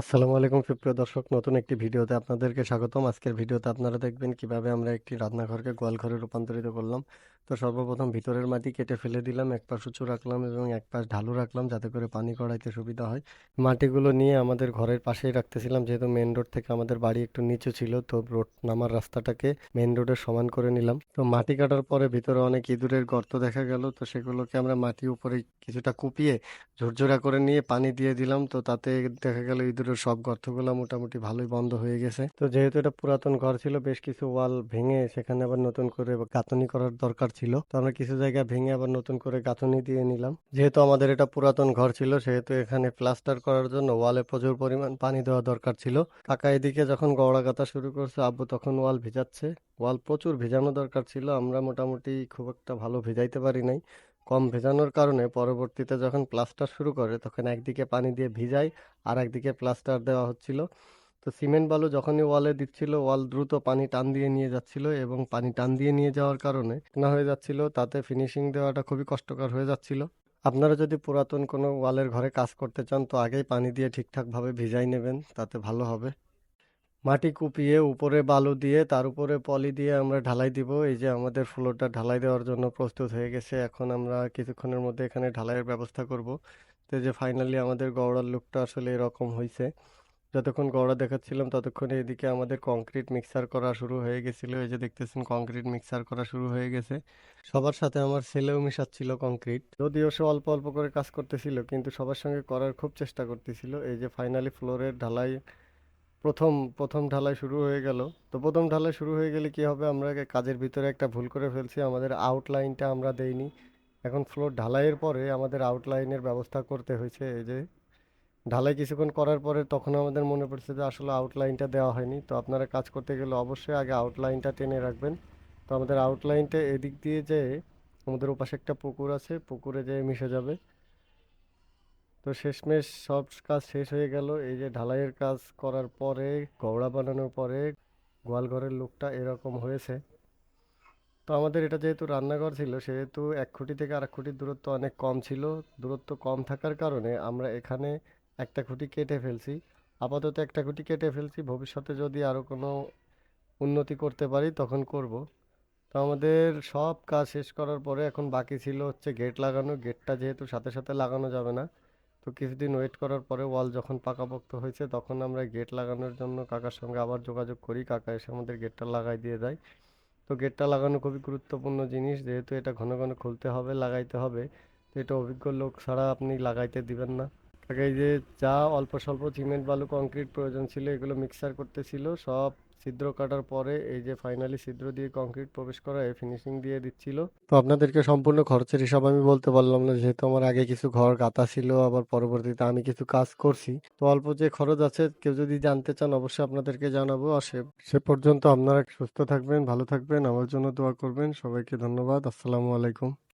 আসসালামু আলাইকুম, সুপ্রিয় দর্শক। নতুন একটি ভিডিওতে আপনাদেরকে স্বাগতম। আজকের ভিডিওতে আপনারা দেখবেন কীভাবে আমরা একটি রান্নাঘরকে গোয়ালঘরে রূপান্তরিত করলাম। তো সর্বপ্রথম ভিতরের মাটি কেটে ফেলে দিলাম, এক পাশ উঁচু রাখলাম এবং এক পাশ ঢালু রাখলাম যাতে করে পানি কড়াইতে সুবিধা হয়। মাটিগুলো নিয়ে আমাদের ঘরের পাশেই রাখতেছিলাম, যেহেতু মেন রোড থেকে আমাদের বাড়ি একটু নিচু ছিল, তো রোড নামার রাস্তাটাকে মেন রোডের সমান করে নিলাম। তো মাটি কাটার পরে ভিতরে অনেক ইঁদুরের গর্ত দেখা গেল, তো সেগুলোকে আমরা মাটি উপরে কিছুটা কুপিয়ে ঝুরঝুরা করে নিয়ে পানি দিয়ে দিলাম। তো তাতে দেখা গেল ইঁদুরের সব গর্তগুলো মোটামুটি ভালোই বন্ধ হয়ে গেছে। তো যেহেতু এটা পুরাতন ঘর ছিল, বেশ কিছু ওয়াল ভেঙে সেখানে আবার নতুন করে গাঁথনি করার দরকার ছিল। তো আমরা কিছু জায়গা ভেঙে আবার নতুন করে গাঁথনি দিয়ে নিলাম। যেহেতু আমাদের এটা পুরাতন ঘর ছিল, সেহেতু এখানে প্লাস্টার করার জন্য ওয়ালে প্রচুর পরিমাণ পানি দেওয়া দরকার ছিল। কাকা এদিকে যখন গড়া গাঁথা শুরু করছে, আব্বু তখন ওয়াল ভিজাচ্ছে। ওয়াল প্রচুর ভেজানো দরকার ছিল, আমরা মোটামুটি খুব একটা ভালো ভেজাইতে পারি নাই। কম ভেজানোর কারণে পরবর্তীতে যখন প্লাস্টার শুরু করে, তখন একদিকে পানি দিয়ে ভিজাই আর একদিকে প্লাস্টার দেওয়া হচ্ছিল। তো সিমেন্ট বালু যখনই ওয়ালে দিচ্ছিল, ওয়াল দ্রুত পানি টান দিয়ে নিয়ে যাচ্ছিল এবং পানি টান দিয়ে নিয়ে যাওয়ার কারণে না হয়ে যাচ্ছিল, তাতে ফিনিশিং দেওয়াটা খুবই কষ্টকর হয়ে যাচ্ছিল। আপনারা যদি পুরাতন কোনো ওয়ালের ঘরে কাজ করতে চান, তো আগেই পানি দিয়ে ঠিকঠাকভাবে ভিজাই নেবেন, তাতে ভালো হবে। মাটি কুপিয়ে উপরে বালু দিয়ে, তার উপরে পলি দিয়ে আমরা ঢালাই দিব। এই যে আমাদের ফ্লোরটা ঢালাই দেওয়ার জন্য প্রস্তুত হয়ে গেছে। এখন আমরা কিছুক্ষণের মধ্যে এখানে ঢালাইয়ের ব্যবস্থা করব। তো যে ফাইনালি আমাদের গওড়ার লুকটা আসলে এরকম হয়েছে যতক্ষণ গড়া দেখাচ্ছিলাম, ততক্ষণে এদিকে আমাদের কংক্রিট মিক্সার করা শুরু হয়ে গেছিল। এই যে দেখতেছেন কংক্রিট মিক্সার করা শুরু হয়ে গেছে। সবার সাথে আমার ছেলেও মিশাচ্ছিল কংক্রিট যদিও সে অল্প অল্প করে কাজ করতেছিল, কিন্তু সবার সঙ্গে করার খুব চেষ্টা করতেছিল। এই যে ফাইনালি ফ্লোরের ঢালাই, প্রথম প্রথম ঢালাই শুরু হয়ে গেল। তো প্রথম ঢালাই শুরু হয়ে গেলে কি হবে, আমরা কাজের ভিতরে একটা ভুল করে ফেলছি। আমাদের আউটলাইনটা আমরা দেইনি। এখন ফ্লোর ঢালাইয়ের পরে আমাদের আউটলাইনের ব্যবস্থা করতে হয়েছে। এই যে ঢালাই কিছুক্ষণ করার পরে তখন আমাদের মনে পড়ছে যে আসলে আউটলাইনটা দেওয়া হয়নি। তো আপনারা কাজ করতে গেলে অবশ্যই আগে আউটলাইনটা টেনে রাখবেন। তো আমাদের আউটলাইনটা এদিক দিয়ে যে আমাদের ওপাশে একটা পুকুর আছে, পুকুরে যেয়ে মিশে যাবে। তো শেষমেশ সব কাজ শেষ হয়ে গেল। এই যে ঢালাইয়ের কাজ করার পরে, গওড়া বানানোর পরে গোয়ালঘরের লুকটা এরকম হয়েছে। তো আমাদের এটা যেহেতু রান্নাঘর ছিল, সেহেতু এক খুঁটি থেকে আরেক খুঁটির দূরত্ব অনেক কম ছিল। দূরত্ব কম থাকার কারণে আমরা এখানে একটা খুঁটি কেটে ফেলছি। আপাতত একটা খুঁটি কেটে ফেলছি। ভবিষ্যতে যদি আরও কোনো উন্নতি করতে পারি, তখন করব। তো আমাদের সব কাজ শেষ করার পরে এখন বাকি ছিল হচ্ছে গেট লাগানো। গেটটা যেহেতু সাথে সাথে লাগানো যাবে না, তো কিছুদিন ওয়েট করার পরে ওয়াল যখন পাকাপোক্ত হয়েছে, তখন আমরা গেট লাগানোর জন্য কাকার সঙ্গে আবার যোগাযোগ করি। কাকা এসে আমাদের গেটটা লাগাই দিয়ে যায় তো গেটটা লাগানো খুবই গুরুত্বপূর্ণ জিনিস, যেহেতু এটা ঘন ঘন খুলতে হবে, লাগাইতে হবে। তো এটা অভিজ্ঞ লোক ছাড়া আপনি লাগাইতে দিবেন না। কাকা এই যে যা অল্প স্বল্প সিমেন্ট, বালু কংক্রিট প্রয়োজন ছিল, এগুলো মিক্সার করতেছিল। সব ছিদ্র কাটার পরে এই যে ফাইনালি ছিদ্র দিয়ে কংক্রিট প্রবেশ করা ফিনিশিং দিয়ে দিচ্ছিল। তো আপনাদেরকে সম্পূর্ণ খরচের হিসাব আমি বলতে পারলাম না, যেহেতু আমার আগে কিছু ঘর গাঁথা ছিল, আবার পরবর্তীতে আমি কিছু কাজ করছি। তো অল্প যে খরচ আছে, কেউ যদি জানতে চান, অবশ্যই আপনাদেরকে জানাব। আর সে পর্যন্ত আপনারা সুস্থ থাকবেন, ভালো থাকবেন। আমার জন্য দোয়া করবেন। সবাইকে ধন্যবাদ। আসসালামু আলাইকুম।